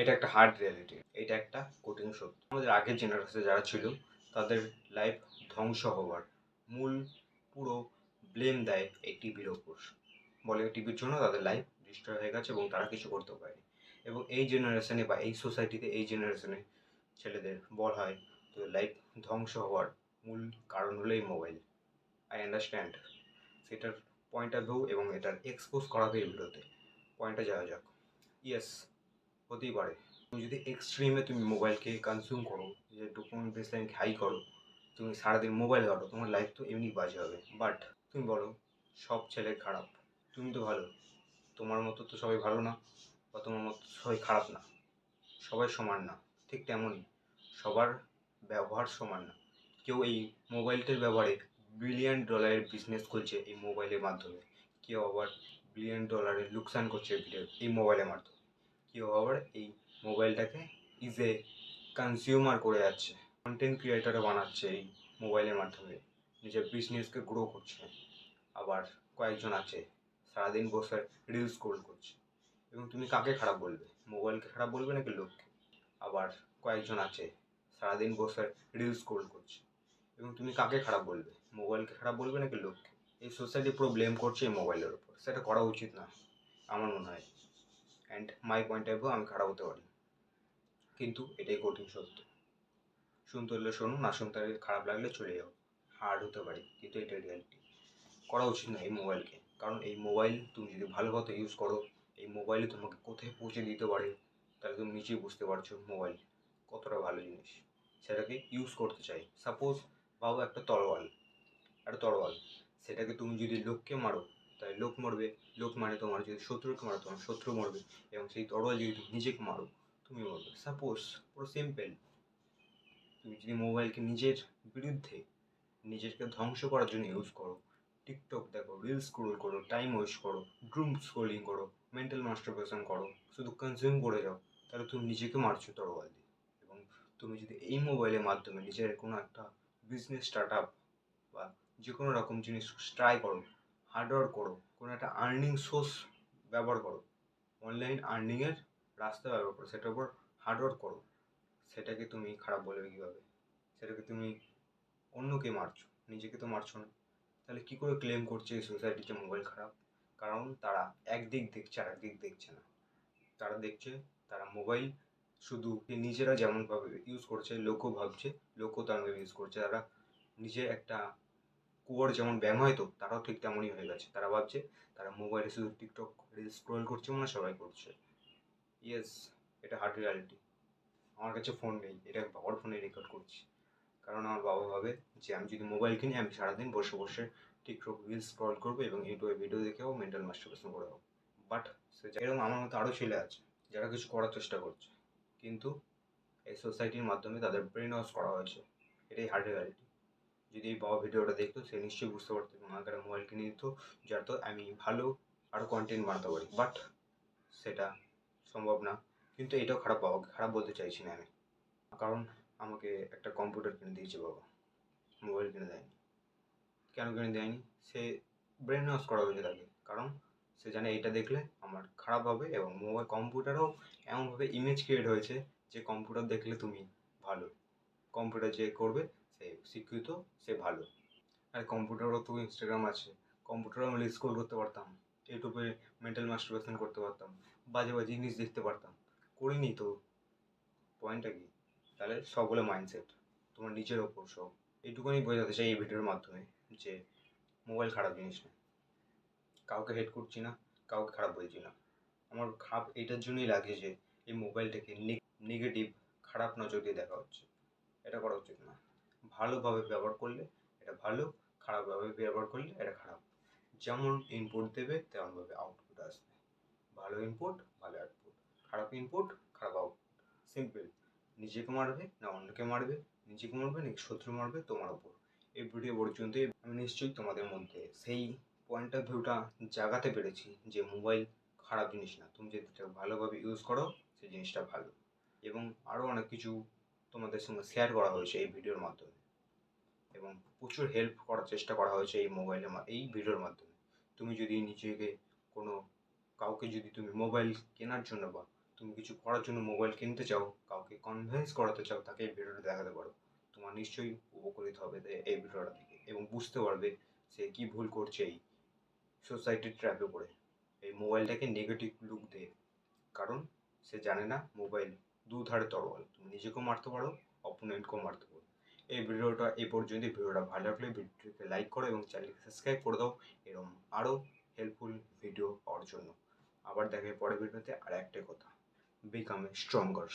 এটা একটা hard reality এটা একটা কঠিন সত্য। আমাদের আগের জেনারেশনে যারা ছিল, তাদের লাইফ ধ্বংস হওয়ার মূল পুরো ব্লেম দেয় এই টিভির ওপর। বলে টিভির জন্য তাদের লাইফ ডিস্ট্রয় হয়ে গেছে এবং তারা কিছু করতে পারেনি। এবং এই জেনারেশনে বা এই সোসাইটিতে এই জেনারেশনে ছেলেদের বল হয় তো লাইফ ধ্বংস হওয়ার মূল কারণ হলো এই মোবাইল আই আন্ডারস্ট্যান্ড সেটার পয়েন্ট অফ ভিউ এবং এটার এক্সপোজ করাতে এই ভিডিওতে যাওয়া যাক। ইয়েস হতেই পারে। তুমি যদি এক্সট্রিমে তুমি মোবাইলকে কনজিউম করো, যে ডকুমেন্ট বেস লাইন হাই করো, তুমি সারাদিন মোবাইল ঘাটো, তোমার লাইফ তো এমনি বাজে হবে। বাট তুমি বলো, সব ছেলে খারাপ। তুমি তো ভালো। তোমার মতো তো সবাই ভালো না, বা তোমার মতো সবাই খারাপ না। সবাই সমান না। ঠিক তেমনই। সবার ব্যবহার সমান না। কেউ এই মোবাইলটার ব্যবহারে বিলিয়ন ডলারের বিজনেস করছে এই মোবাইলের মাধ্যমে। কেউ আবার বিলিয়ন ডলারের লোকসান করছে এই মোবাইলের মাধ্যমে। কেউ আবার এই মোবাইলটাকে ইজ কনজিউমার করে যাচ্ছে। কন্টেন্ট ক্রিয়েটারও বানাচ্ছে এই মোবাইলের মাধ্যমে। নিজের বিজনেসকে গ্রো করছে। আবার কয়েকজন আছে, সারাদিন বসে রিলস স্ক্রোল করছে। এবং তুমি কাকে খারাপ বলবে? মোবাইলকে খারাপ বলবে নাকি লোককে? আবার কয়েকজন আছে, সারাদিন বসে রিলস স্ক্রোল করছে। এবং তুমি কাকে খারাপ বলবে? মোবাইলকে খারাপ বলবে নাকি লোককে? এই সোসাইটি পুরো ব্লেম করছে এই মোবাইলের উপর। সেটা করা উচিত না, আমার মনে হয়। অ্যান্ড মাই পয়েন্ট অফ আমি খারাপ হতে পারি। কিন্তু এটাই কঠিন সত্য। শুনতে হলে শোনো না শুনতে খারাপ লাগলে চলে যাও। হার্ড হতে পারি, কিন্তু এটা রিয়ালিটি করা উচিত না এই মোবাইলকে কারণ এই মোবাইল তুমি যদি ভালো মতো ইউজ করো, এই মোবাইলে তোমাকে কোথায় পৌঁছে দিতে পারে, তাহলে তুমি নিজেই বুঝতে পারছ মোবাইল কতটা ভালো জিনিস। সেটাকে ইউজ করতে চাই। সাপোজ ভাবো একটা তরোয়াল। একটা তরোয়াল। সেটাকে তুমি যদি লোককে মারো লোক মরবে, লোক মানে তোমার যদি শত্রুকে মারো, তোমার শত্রু মরবে এবং সেই তরোয়াল যদি তুমি নিজেকে মারো, তুমি মরবে। সাপোজ পুরো সিম্পল তুমি যদি মোবাইলকে নিজের বিরুদ্ধে নিজেকে ধ্বংস করার জন্য ইউজ করো টিকটক দেখো রিলস স্ক্রোল করো টাইম ওয়েস্ট করো ড্রুম স্ক্রোলিং করো মেন্টাল মাস্টারবেশন করো, শুধু কনজিউম করে যাও, তাহলে তুমি নিজেকে মারছো তরোয়াল দিয়ে। এবং তুমি যদি এই মোবাইলের মাধ্যমে নিজের কোনো একটা বিজনেস স্টার্ট আপ বা যে কোনো রকম জিনিস ট্রাই করো হার্ডওয়ার্ক করো কোনো একটা আর্নিং সোর্স ব্যবহার করো। অনলাইন আর্নিংয়ের রাস্তা ব্যবহার করো, সেটার উপর হার্ডওয়ার্ক করো। সেটাকে তুমি খারাপ বলবে কীভাবে? সেটাকে তুমি অন্যকে মারছো, নিজেকে তো মারছো না। তাহলে কী করে ক্লেম করছে এই সোসাইটিতে মোবাইল খারাপ? কারণ তারা একদিক দেখছে আর একদিক দেখছে না। তারা দেখছে, তারা মোবাইল শুধু নিজেরা যেমনভাবে ইউজ করছে, লোকও ভাবছে, লোকও তেমনভাবে ইউজ করছে। তারা নিজে একটা কুয়োর যেমন ব্যায়াম হয় তো, তারাও ঠিক তেমনই হয়ে গেছে। তারা ভাবছে, তারা মোবাইলে শুধু টিকটক স্ক্রোল করছে, মনে সবাই করছে। ইয়েস এটা হার্ড রিয়ালিটি আমার কাছে ফোন নেই, এটা আমি বাবার ফোনে রেকর্ড করছি। কারণ আমার বাবা ভাবে যে, আমি যদি মোবাইল কিনি, আমি সারাদিন বসে বসে টিকটক রিলস স্ক্রল করব এবং ইউটিউবে ভিডিও দেখেও মেন্টাল মাস্টারবেশন করে দেবো। বাট সে এরকম আমার মতো আরও ছেলে আছে, যারা কিছু করার চেষ্টা করছে। কিন্তু এই সোসাইটির মাধ্যমে তাদের ব্রেন ওয়াশ করা হয়েছে। এটাই হার্ড রিয়ালিটি যদি এই বাবা ভিডিওটা দেখতো, সে নিশ্চয়ই বুঝতে পারতো এবং একটা মোবাইল কিনে দিত যাতে আমি ভালো আরও কন্টেন্ট বানাতে পারি। বাট সেটা সম্ভব না। কিন্তু এটাও খারাপ বাবাকে খারাপ বলতে চাইছি না আমি। কারণ আমাকে একটা কম্পিউটার কিনে দিয়েছে বাবা। মোবাইল কিনে দেয়নি। কেন কিনে দেয়নি? সে ব্রেন ওয়াশ করা হয়েছে তাকে। কারণ সে জানে এটা দেখলে আমার খারাপ হবে এবং মোবাইল কম্পিউটারও এমনভাবে ইমেজ ক্রিয়েট হয়েছে যে কম্পিউটার দেখলে তুমি ভালো। কম্পিউটার যে করবে সে শিক্ষিত, সে ভালো। আর কম্পিউটারও তো ইনস্টাগ্রাম আছে। কম্পিউটারও আমি স্ক্রোল করতে পারতাম। ইউটিউবে মেন্টাল মাস্টারবেশন করতে পারতাম। বাজে বাজে জিনিস দেখতে পারতাম। করিনি তো। পয়েন্টটা কি? তাহলে সব হলো মাইন্ডসেট তোমার নিজের ওপর সব। এইটুকুনি বোঝাতে চাই এই ভিডিওর মাধ্যমে, যে মোবাইল খারাপ জিনিস না। কাউকে হেড করছি না, কাউকে খারাপ বলছি না। আমার খারাপ এইটার জন্যই লাগে যে এই মোবাইলটাকে নেগেটিভ খারাপ নজর দিয়ে দেখা হচ্ছে। এটা করা উচিত না। ভালোভাবে ব্যবহার করলে এটা ভালো, খারাপভাবে ব্যবহার করলে এটা খারাপ। যেমন ইনপুট দেবে, তেমনভাবে আউটপুট আসবে। ভালো ইনপুট ভালো আউটপুট খারাপ ইনপুট খারাপ আউটপুট সিম্পল নিজেকে মারবে না অন্যকে মারবে, নিজেকে মারবে নাকি শত্রু মারবে, তোমার ওপর এই ভিডিও পর্যন্ত আমি নিশ্চয়ই তোমাদের মধ্যে সেই পয়েন্ট অফ ভিউটা জাগাতে পেরেছি যে মোবাইল খারাপ জিনিস না। তুমি যদি ভালোভাবে ইউজ করো, সেই জিনিসটা ভালো। এবং আরও অনেক কিছু তোমাদের সঙ্গে শেয়ার করা হয়েছে এই ভিডিওর মাধ্যমে। এবং প্রচুর হেল্প করার চেষ্টা করা হয়েছে এই মোবাইলের এই ভিডিওর মাধ্যমে। তুমি যদি নিজেকে কোনো, কাউকে যদি তুমি মোবাইল কেনার জন্য বা তুমি কিছু করার জন্য মোবাইল কিনতে চাও, কাউকে কনভিন্স করাতে চাও, তাকে এই ভিডিওটা দেখাতে পারো। তোমার নিশ্চয়ই উপকৃত হবে এই ভিডিওটা থেকে এবং বুঝতে পারবে সে কি ভুল করছে এই সোসাইটির ট্র্যাপে পড়ে। এই মোবাইলটাকে নেগেটিভ লুক দেয়। কারণ সে জানে না মোবাইল দুধারে তরোয়াল তুমি নিজেকেও মারতে পারো অপোনেন্টকেও মারতে পারো। এই ভিডিওটা এই পর্যন্ত ভিডিওটা ভালো লাগলে ভিডিওটিকে লাইক করো এবং চ্যানেলকে সাবস্ক্রাইব করে দাও। এরকম আরও হেল্পফুল ভিডিও পাওয়ার জন্য। আবার দেখে পরের ভিডিওতে আর একটা কথা বিকাম স্ট্রংগার